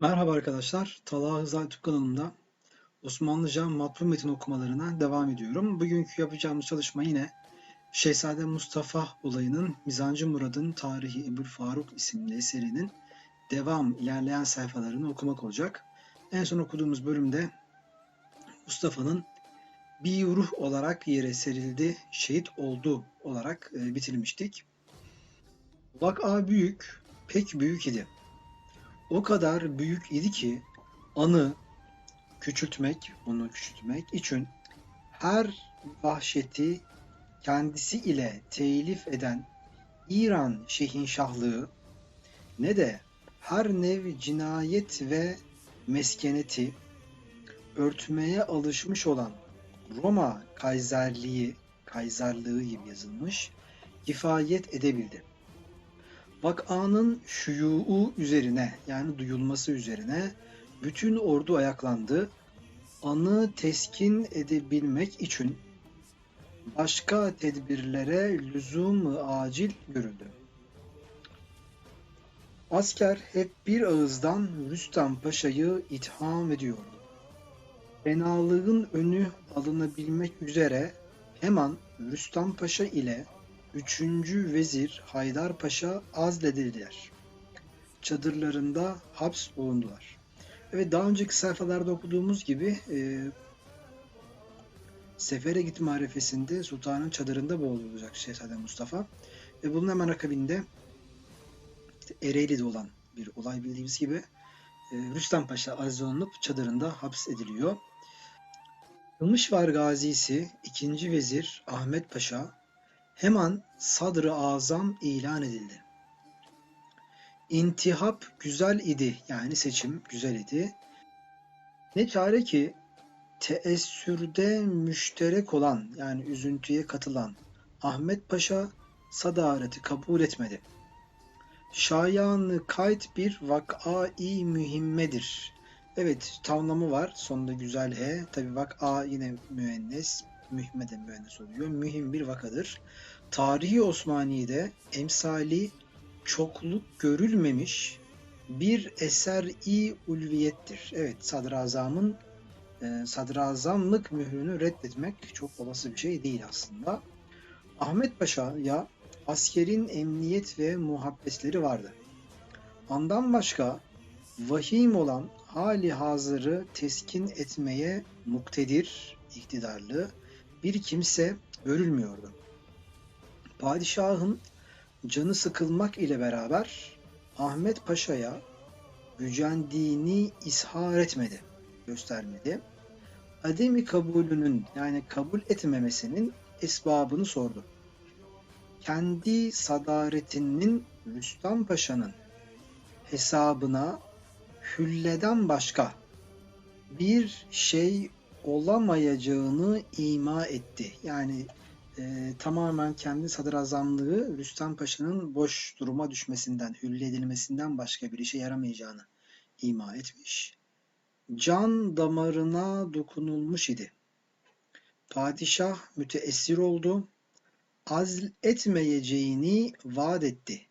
Merhaba arkadaşlar, Talha Hızlı YouTube kanalımda Osmanlıca matbu metin okumalarına devam ediyorum. Bugünkü yapacağımız çalışma yine Şehzade Mustafa olayının Mizancı Murad'ın Tarihi Ebul Faruk isimli eserinin devam ilerleyen sayfalarını okumak olacak. En son okuduğumuz bölümde Mustafa'nın bir ruh olarak yere serildi, şehit oldu olarak e, bitirmiştik. Vaka büyük, pek büyük idi o kadar büyük idi ki anı küçültmek, onu küçültmek için her vahşeti kendisi ile telif eden İran şehinşahlığı ne de her nev cinayet ve meskeneti örtmeye alışmış olan Roma Kaiserliği, Kaiserlığı gibi yazılmış, kifayet edebildi. Vak'anın şuyuğu üzerine yani duyulması üzerine bütün ordu ayaklandı. Anı teskin edebilmek için başka tedbirlere lüzum acil görüldü. Asker hep bir ağızdan Rüstem Paşa'yı itham ediyordu. Fenalığın önü alınabilmek üzere hemen Rüstem Paşa ile 3. Vezir Haydar Paşa azledildiler. Çadırlarında haps bulundular. Evet daha önceki sayfalarda okuduğumuz gibi e, sefere gitme arifesinde sultanın çadırında boğulacak Şehzade Mustafa. Ve bunun hemen akabinde Ereğli'de olan bir olay bildiğimiz gibi e, Rüstem Paşa aziz olunup çadırında haps ediliyor. Kılmışvar gazisi 2. Vezir Ahmet Paşa hemen Sadr-ı Azam ilan edildi. İntihap güzel idi yani seçim güzel idi. Ne çare ki teessürde müşterek olan yani üzüntüye katılan Ahmet Paşa sadareti kabul etmedi. Şayanı kayıt bir vak'a-i mühimmedir. Evet tamamı var. Sonunda güzel he. Tabi vak'a yine müennes. Mühimme de müennes oluyor. Mühim bir vakadır. Tarihi Osmaniye'de emsali çokluk görülmemiş bir eser-i ulviyettir. Evet sadrazamın e, sadrazamlık mührünü reddetmek çok olası bir şey değil aslında. Ahmet Paşa'ya askerin emniyet ve muhabbetleri vardı. Andan başka vahim olan hali hazırı teskin etmeye muktedir, iktidarlı bir kimse görülmüyordu. Padişahın canı sıkılmak ile beraber Ahmet Paşa'ya gücendiğini ishar etmedi, göstermedi. Ademi kabulünün yani kabul etmemesinin esbabını sordu. Kendi sadaretinin Rüstem Paşa'nın hesabına hülleden başka bir şey olamayacağını ima etti. Yani e, tamamen kendi sadrazamlığı Rüstem Paşa'nın boş duruma düşmesinden, hülle edilmesinden başka bir işe yaramayacağını ima etmiş. Can damarına dokunulmuş idi. Padişah müteessir oldu. Azl etmeyeceğini vaat etti.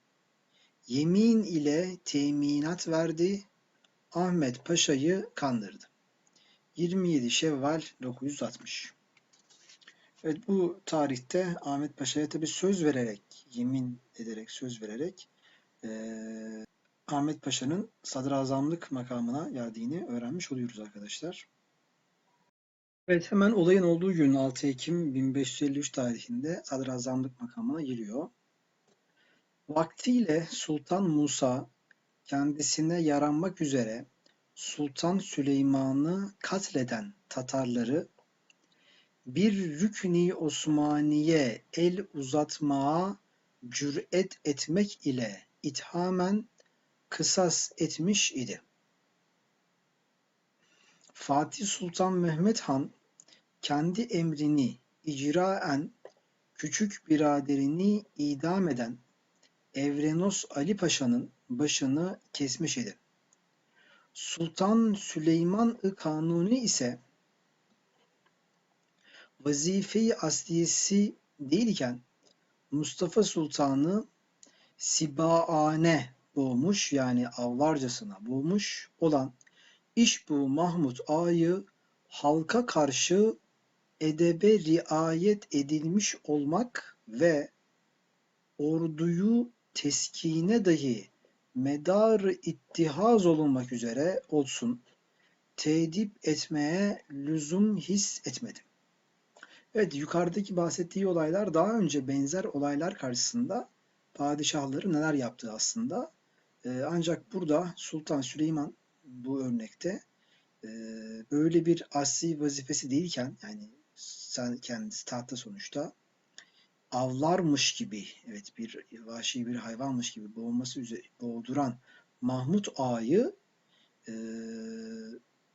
Yemin ile teminat verdi. Ahmet Paşa'yı kandırdı. 27 Şevval 960 Evet bu tarihte Ahmet Paşa'ya tabi söz vererek, yemin ederek, söz vererek e, Ahmet Paşa'nın sadrazamlık makamına geldiğini öğrenmiş oluyoruz arkadaşlar. Evet hemen olayın olduğu gün 6 Ekim 1553 tarihinde sadrazamlık makamına geliyor. Vaktiyle Sultan Musa kendisine yaranmak üzere Sultan Süleyman'ı katleden Tatarları bir rükni Osmaniye el uzatmaya cüret etmek ile ithamen kısas etmiş idi. Fatih Sultan Mehmet Han kendi emrini icraen küçük biraderini idam eden Evrenos Ali Paşa'nın başını kesmiş idi. Sultan Süleyman-ı Kanuni ise vazife-i asliyesi değilken Mustafa Sultan'ı sibaane boğmuş yani avlarcasına boğmuş olan iş bu Mahmut Ağa'yı halka karşı edebe riayet edilmiş olmak ve orduyu teskine dahi medar ittihaz olunmak üzere olsun tedip etmeye lüzum his etmedim. Evet yukarıdaki bahsettiği olaylar daha önce benzer olaylar karşısında padişahları neler yaptığı aslında. Ee, ancak burada Sultan Süleyman bu örnekte e, böyle bir asli vazifesi değilken yani sen kendisi tahta sonuçta avlarmış gibi evet bir vahşi bir hayvanmış gibi boğulması üzere boğduran Mahmut Ağa'yı e,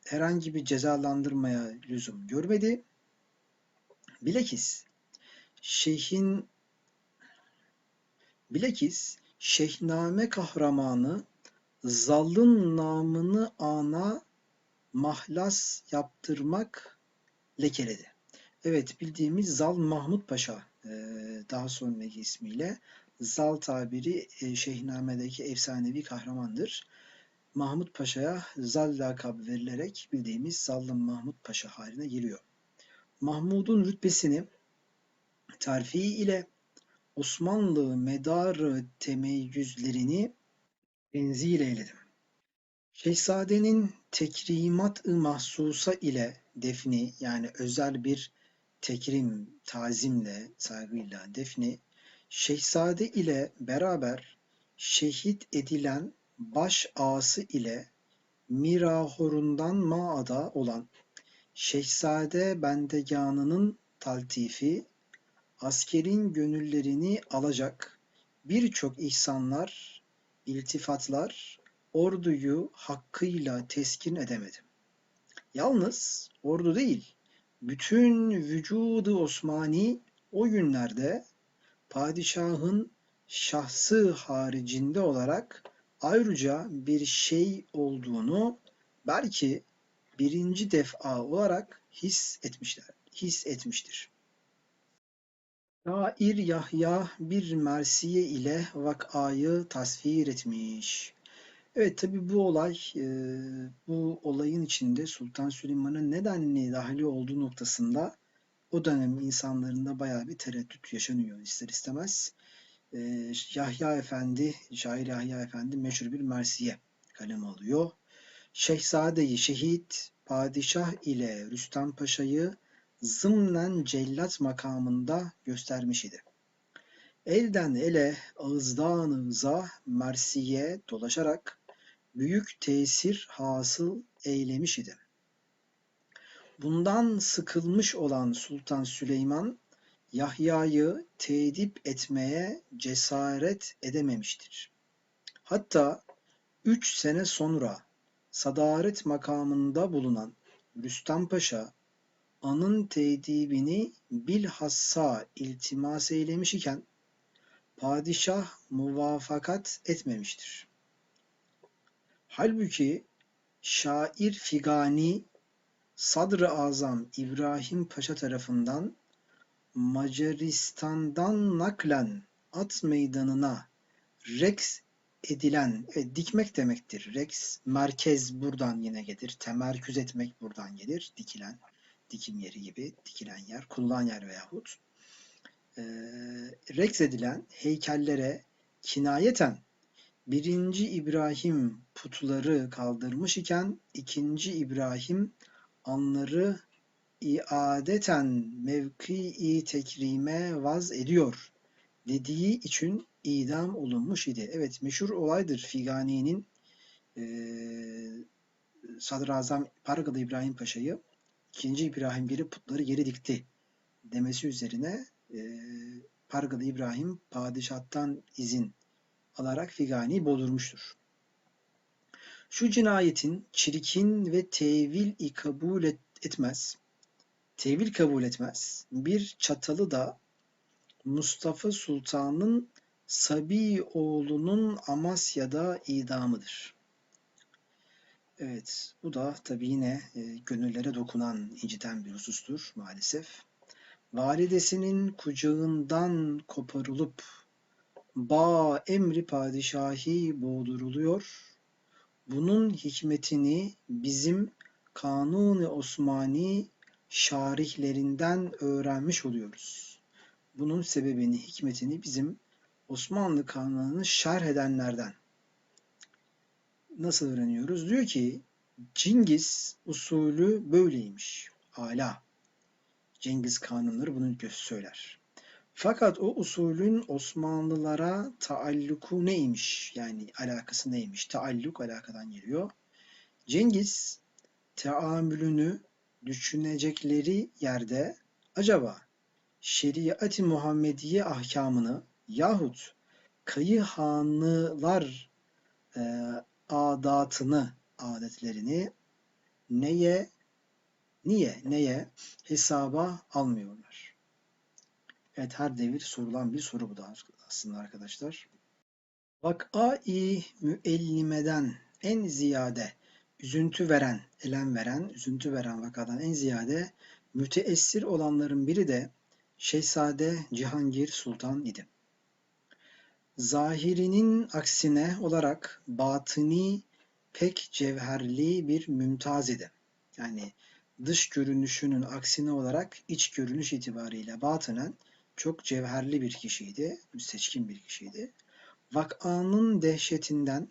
herhangi bir cezalandırmaya lüzum görmedi. Bilakis şeyhin bilakis Şehname kahramanı zalın namını ana mahlas yaptırmak lekeledi. Evet bildiğimiz Zal Mahmut Paşa e, daha sonraki ismiyle Zal tabiri e, Şehname'deki efsanevi kahramandır. Mahmut Paşa'ya Zal lakabı verilerek bildiğimiz Zallı Mahmut Paşa haline geliyor. Mahmud'un rütbesini terfi ile Osmanlı medarı temeyyüzlerini tenzil eyledim. Şehzadenin tekrimat-ı mahsusa ile defni yani özel bir tekrim, tazimle, saygıyla defni, şehzade ile beraber şehit edilen baş ağası ile mirahorundan maada olan şehzade bendeganının taltifi, askerin gönüllerini alacak birçok ihsanlar, iltifatlar orduyu hakkıyla teskin edemedim. Yalnız ordu değil, bütün vücudu Osmani o günlerde padişahın şahsı haricinde olarak ayrıca bir şey olduğunu belki birinci defa olarak his etmişler, his etmiştir. Şair Yahya bir mersiye ile vakayı tasvir etmiş. Evet tabi bu olay, e, bu olayın içinde Sultan Süleyman'ın nedenli dahili olduğu noktasında o dönem insanlarında bayağı bir tereddüt yaşanıyor ister istemez. E, Yahya Efendi, şair Yahya Efendi meşhur bir mersiye kaleme alıyor. Şehzadeyi şehit, padişah ile Rüstem Paşa'yı zımnen cellat makamında göstermiş idi. Elden ele, ağızdan ağıza, mersiye dolaşarak büyük tesir hasıl eylemiş idi. Bundan sıkılmış olan Sultan Süleyman, Yahya'yı tedip etmeye cesaret edememiştir. Hatta üç sene sonra sadaret makamında bulunan Rüstem Paşa, anın tedibini bilhassa iltimas eylemiş iken, padişah muvafakat etmemiştir. Halbuki şair Figani Sadr-ı Azam İbrahim Paşa tarafından Macaristan'dan naklen at meydanına Rex edilen, evet, dikmek demektir. Rex, merkez buradan yine gelir. Temerküz etmek buradan gelir. Dikilen, dikim yeri gibi, dikilen yer, kurulan yer veyahut. E, Rex edilen heykellere kinayeten birinci İbrahim putları kaldırmış iken ikinci İbrahim anları iadeten mevki tekrime vaz ediyor dediği için idam olunmuş idi. Evet meşhur olaydır Figani'nin e, Sadrazam Pargalı İbrahim Paşa'yı ikinci İbrahim gelip putları geri dikti demesi üzerine e, Pargalı İbrahim padişahtan izin alarak Figani'yi boğdurmuştur. Şu cinayetin çirkin ve tevil kabul et, etmez, tevil kabul etmez, bir çatalı da Mustafa Sultan'ın Sabi oğlunun Amasya'da idamıdır. Evet, bu da tabi yine e, gönüllere dokunan, inciten bir husustur maalesef. Validesinin kucağından koparılıp ba emri padişahi boğduruluyor. Bunun hikmetini bizim Kanuni Osmani şarihlerinden öğrenmiş oluyoruz. Bunun sebebini, hikmetini bizim Osmanlı Kanununu şerh edenlerden nasıl öğreniyoruz? Diyor ki Cengiz usulü böyleymiş. Ala. Cengiz kanunları bunu söyler. Fakat o usulün Osmanlılara taalluku neymiş? Yani alakası neymiş? Taalluk alakadan geliyor. Cengiz teamülünü düşünecekleri yerde acaba şeriat-ı Muhammediye ahkamını yahut kayıhanlılar e, adatını, adetlerini neye, niye, neye hesaba almıyorlar. Evet her devir sorulan bir soru bu da aslında arkadaşlar. Vak'a-i müellimeden en ziyade üzüntü veren, elem veren, üzüntü veren vakadan en ziyade müteessir olanların biri de Şehzade Cihangir Sultan idi. Zahirinin aksine olarak batini pek cevherli bir mümtaz idi. Yani dış görünüşünün aksine olarak iç görünüş itibariyle batınen çok cevherli bir kişiydi, seçkin bir kişiydi. Vak'anın dehşetinden,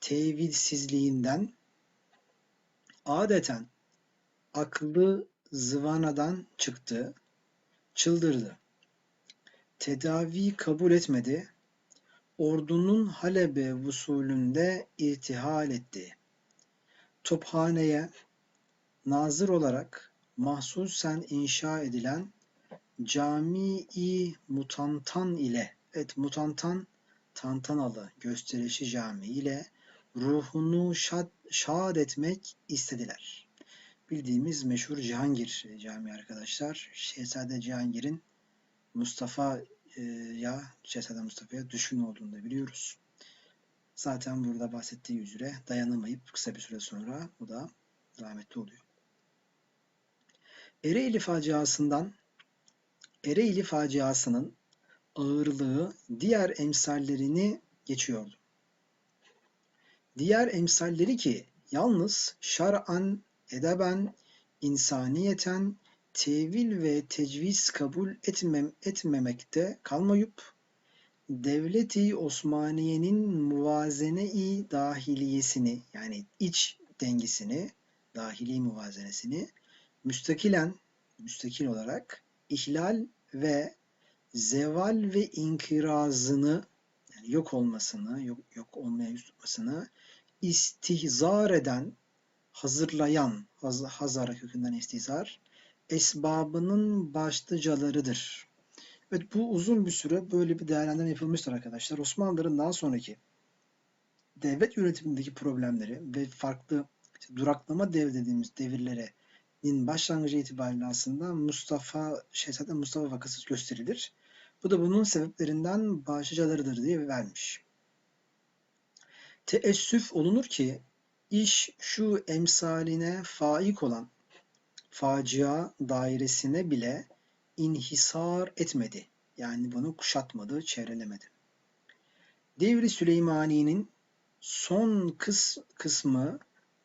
tevilsizliğinden adeten aklı zıvanadan çıktı, çıldırdı. Tedavi kabul etmedi, ordunun Halep'e vusulünde irtihal etti. Tophaneye nazır olarak mahsusen inşa edilen Cami-i Mutantan ile evet Mutantan tantanalı gösterişi cami ile ruhunu şad, şad etmek istediler. Bildiğimiz meşhur Cihangir Camii arkadaşlar. Şehzade Cihangir'in Mustafa ya Şehzade Mustafa'ya düşkün olduğunu da biliyoruz. Zaten burada bahsettiği üzere dayanamayıp kısa bir süre sonra bu da rahmetli oluyor. Ereğli faciasından Ereğli faciasının ağırlığı diğer emsallerini geçiyordu. Diğer emsalleri ki yalnız şar'an, edeben, insaniyeten, tevil ve tecviz kabul etmem, etmemekte kalmayıp Devleti Osmaniye'nin muvazene-i dahiliyesini yani iç dengesini, dahili muvazenesini müstakilen, müstakil olarak ihlal ve zeval ve inkirazını yani yok olmasını, yok, yok olmaya yüz tutmasını istihzar eden, hazırlayan, haz, hazara kökünden istihzar, esbabının başlıcalarıdır. Evet bu uzun bir süre böyle bir değerlendirme yapılmıştır arkadaşlar. Osmanlıların daha sonraki devlet yönetimindeki problemleri ve farklı işte duraklama dev dediğimiz devirlerin başlangıcı itibariyle aslında Mustafa Şehzade Mustafa vakası gösterilir. Bu da bunun sebeplerinden başlıcalarıdır diye vermiş. Teessüf olunur ki iş şu emsaline faik olan facia dairesine bile inhisar etmedi. Yani bunu kuşatmadı, çevrelemedi. Devri Süleymani'nin son kıs kısmı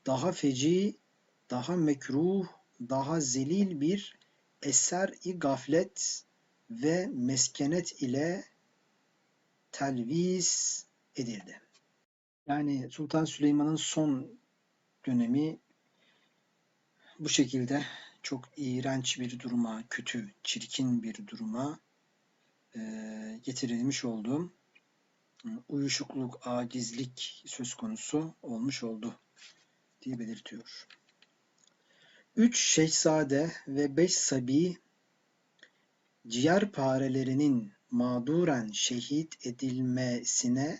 daha feci, daha mekruh, daha zelil bir eser-i gaflet ve meskenet ile telvis edildi. Yani Sultan Süleyman'ın son dönemi bu şekilde çok iğrenç bir duruma, kötü, çirkin bir duruma e, getirilmiş olduğum uyuşukluk, acizlik söz konusu olmuş oldu diye belirtiyor. Üç şehzade ve beş sabi ciğer parelerinin mağduren şehit edilmesine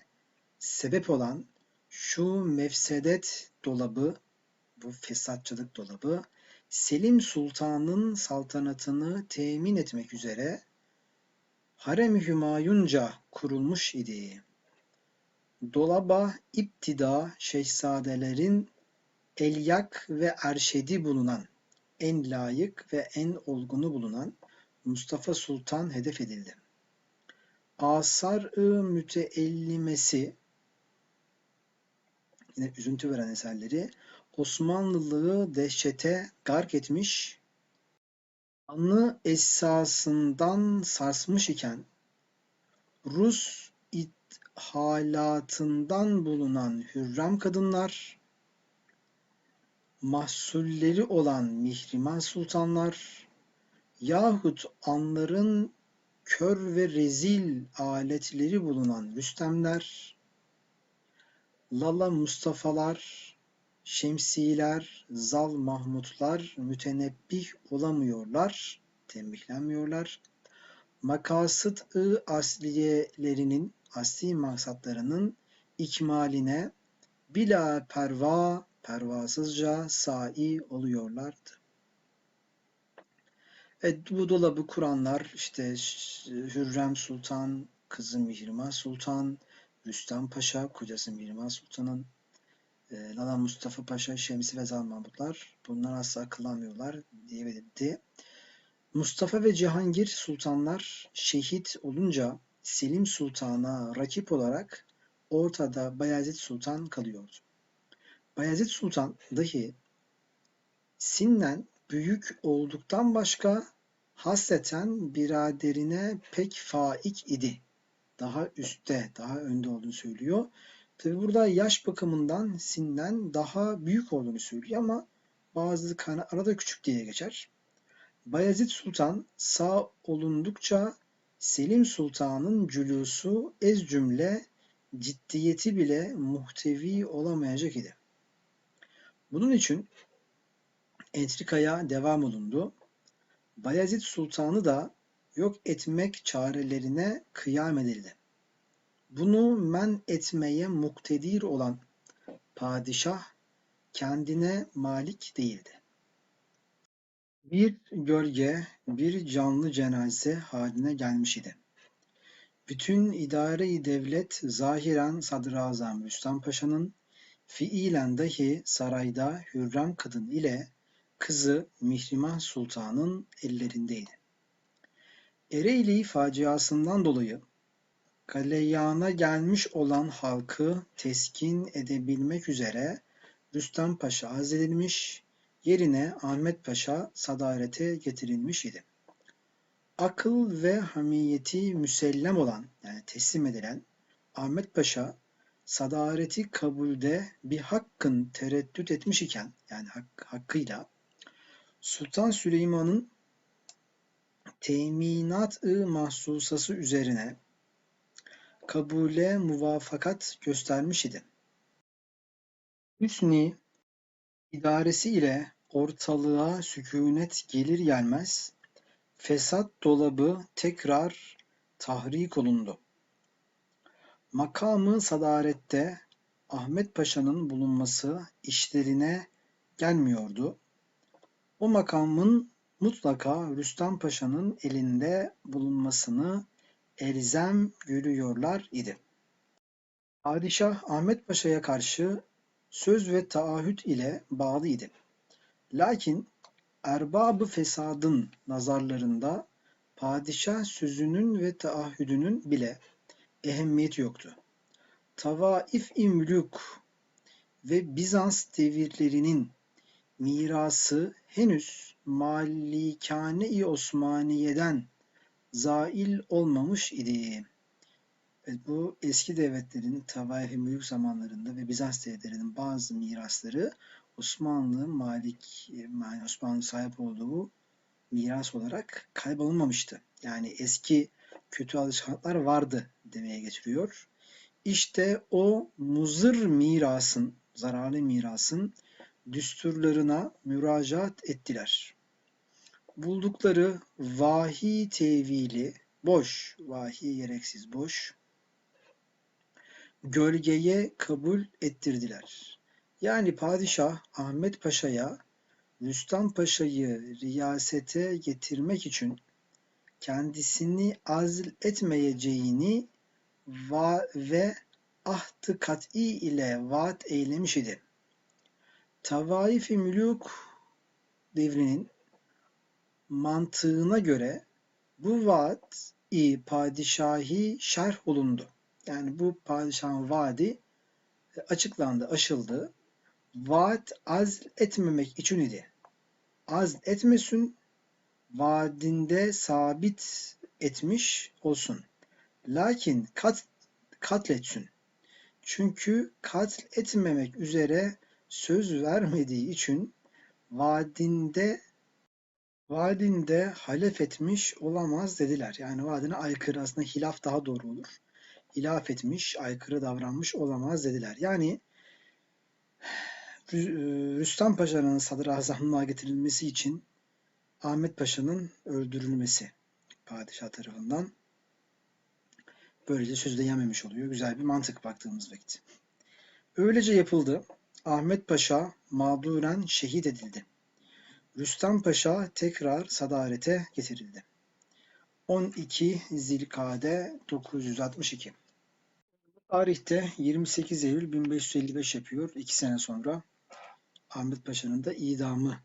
sebep olan şu mefsedet dolabı, bu fesatçılık dolabı Selim Sultan'ın saltanatını temin etmek üzere Harem-i Hümayunca kurulmuş idi. Dolaba iptida şehzadelerin elyak ve erşedi bulunan, en layık ve en olgunu bulunan Mustafa Sultan hedef edildi. asar-ı müteellimesi yine üzüntü veren eserleri Osmanlılığı dehşete gark etmiş, anı esasından sarsmış iken Rus ithalatından bulunan Hürrem kadınlar, mahsulleri olan Mihrimah sultanlar yahut anların kör ve rezil aletleri bulunan Rüstemler, Lala Mustafa'lar, Şemsiler, Zal Mahmutlar mütenebbih olamıyorlar, tembihlenmiyorlar. Makasıt-ı asliyelerinin, asli maksatlarının ikmaline bila perva, pervasızca sa'i oluyorlardı. Evet, bu dolabı kuranlar işte Hürrem Sultan, kızı Mihrimah Sultan, Rüstem Paşa, kocası Mihrimah Sultan'ın, Lala Mustafa Paşa, Şemsi ve Zal Mahmutlar bunlar asla akıllanmıyorlar diye belirtti. Mustafa ve Cihangir sultanlar şehit olunca Selim Sultan'a rakip olarak ortada Bayezid Sultan kalıyordu. Bayezid Sultan dahi sinnen büyük olduktan başka hasreten biraderine pek faik idi. Daha üstte, daha önde olduğunu söylüyor. Tabi burada yaş bakımından sinden daha büyük olduğunu söylüyor ama bazı arada küçük diye geçer. Bayezid Sultan sağ olundukça Selim Sultan'ın cülusu ez cümle ciddiyeti bile muhtevi olamayacak idi. Bunun için entrikaya devam olundu. Bayezid Sultan'ı da yok etmek çarelerine kıyam edildi. Bunu men etmeye muktedir olan padişah kendine malik değildi. Bir gölge, bir canlı cenaze haline gelmiş idi. Bütün idare-i devlet zahiren Sadrazam Rüstem Paşa'nın, fiilen dahi sarayda Hürrem kadın ile kızı Mihrimah Sultan'ın ellerindeydi. Ereğli faciasından dolayı galeyana gelmiş olan halkı teskin edebilmek üzere Rüstem Paşa azledilmiş, yerine Ahmet Paşa sadarete getirilmiş idi. Akıl ve hamiyeti müsellem olan yani teslim edilen Ahmet Paşa sadareti kabulde bir hakkın tereddüt etmiş iken yani hak, hakkıyla Sultan Süleyman'ın teminat-ı mahsusası üzerine kabule muvafakat göstermiş idi. Hüsnü idaresi ile ortalığa sükunet gelir gelmez fesat dolabı tekrar tahrik olundu. Makamı sadarette Ahmet Paşa'nın bulunması işlerine gelmiyordu. O makamın mutlaka Rüstem Paşa'nın elinde bulunmasını elzem görüyorlar idi. Padişah Ahmet Paşa'ya karşı söz ve taahhüt ile bağlı idi. Lakin erbab-ı fesadın nazarlarında padişah sözünün ve taahhüdünün bile ehemmiyeti yoktu. Tavaif-i mülük ve Bizans devirlerinin mirası henüz Malikane-i Osmaniye'den zail olmamış idi. Evet, bu eski devletlerin Tavaif-i Mülk zamanlarında ve Bizans devletlerinin bazı mirasları Osmanlı Malik yani Osmanlı sahip olduğu miras olarak kaybolmamıştı. Yani eski kötü alışkanlıklar vardı demeye getiriyor. İşte o muzır mirasın, zararlı mirasın düsturlarına müracaat ettiler. Buldukları vahiy tevili boş, vahiy gereksiz boş, gölgeye kabul ettirdiler. Yani padişah Ahmet Paşa'ya Rüstem Paşa'yı riyasete getirmek için kendisini azl etmeyeceğini va ve ahd kat'i ile vaat eylemiş idi. Tavaif-i Mülük devrinin mantığına göre bu vaat vadi padişahi şerh olundu. Yani bu padişahın vaadi açıklandı, aşıldı. Vaat az etmemek için idi. Az etmesin, vaadinde sabit etmiş olsun. Lakin kat, katletsin. Çünkü katl etmemek üzere söz vermediği için vaadinde vaadinde halef etmiş olamaz dediler. Yani vaadine aykırı aslında hilaf daha doğru olur. Hilaf etmiş, aykırı davranmış olamaz dediler. Yani Rüstem Paşa'nın sadrazamlığa getirilmesi için Ahmet Paşa'nın öldürülmesi padişah tarafından böylece sözde yememiş oluyor. Güzel bir mantık baktığımız vakit. Öylece yapıldı. Ahmet Paşa mağduren şehit edildi. Rüstem Paşa tekrar sadarete getirildi. 12 Zilkade 962 Tarihte 28 Eylül 1555 yapıyor. İki sene sonra Ahmet Paşa'nın da idamı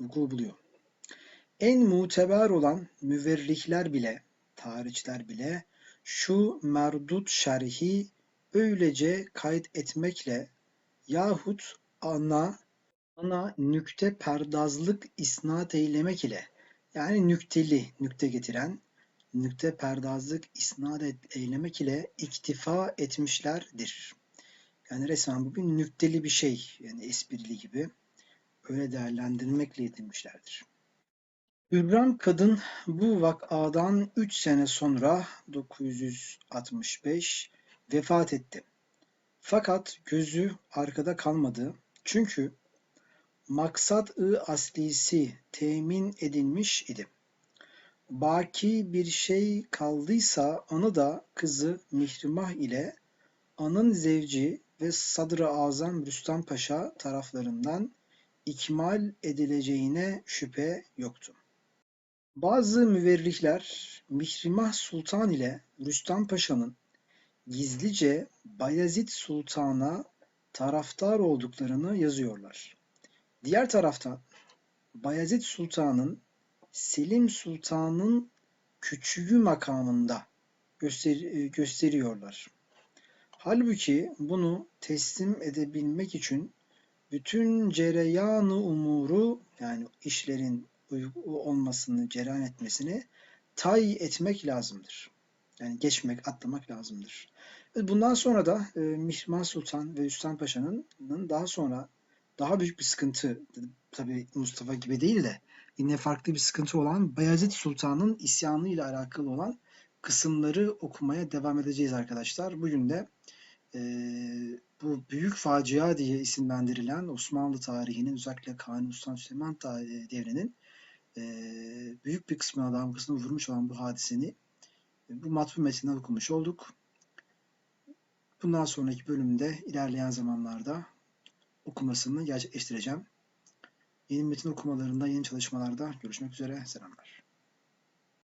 vuku buluyor. En muteber olan müverrihler bile, tarihçiler bile şu merdut şerhi öylece kayıt etmekle yahut ana ana nükte perdazlık isnat eylemek ile yani nükteli, nükte getiren nükte perdazlık isnat eylemek ile iktifa etmişlerdir. Yani resmen bu bir nükteli bir şey. Yani esprili gibi. Öyle değerlendirmekle yetinmişlerdir. Hürrem kadın bu vakadan 3 sene sonra 965 vefat etti. Fakat gözü arkada kalmadı. Çünkü maksat-ı aslisi temin edilmiş idi. Baki bir şey kaldıysa anı da kızı Mihrimah ile anın zevci ve Sadr-ı Azam Rüstem Paşa taraflarından ikmal edileceğine şüphe yoktu. Bazı müverrihler Mihrimah Sultan ile Rüstem Paşa'nın gizlice Bayezid Sultan'a taraftar olduklarını yazıyorlar. Diğer taraftan Bayezid Sultan'ın Selim Sultan'ın küçüğü makamında göster gösteriyorlar. Halbuki bunu teslim edebilmek için bütün cereyanı umuru yani işlerin olmasını, cereyan etmesini tay etmek lazımdır. Yani geçmek, atlamak lazımdır. Bundan sonra da e, Mihrimah Sultan ve Üstan Paşa'nın daha sonra daha büyük bir sıkıntı, tabi Mustafa gibi değil de yine farklı bir sıkıntı olan Bayezid Sultan'ın isyanı ile alakalı olan kısımları okumaya devam edeceğiz arkadaşlar. Bugün de e, bu büyük facia diye isimlendirilen Osmanlı tarihinin özellikle Kanuni Sultan Süleyman devrinin e, büyük bir kısmına damgasını vurmuş olan bu hadiseni e, bu matbu metinden okumuş olduk. Bundan sonraki bölümde ilerleyen zamanlarda okumasını gerçekleştireceğim. Yeni metin okumalarında, yeni çalışmalarda görüşmek üzere. Selamlar.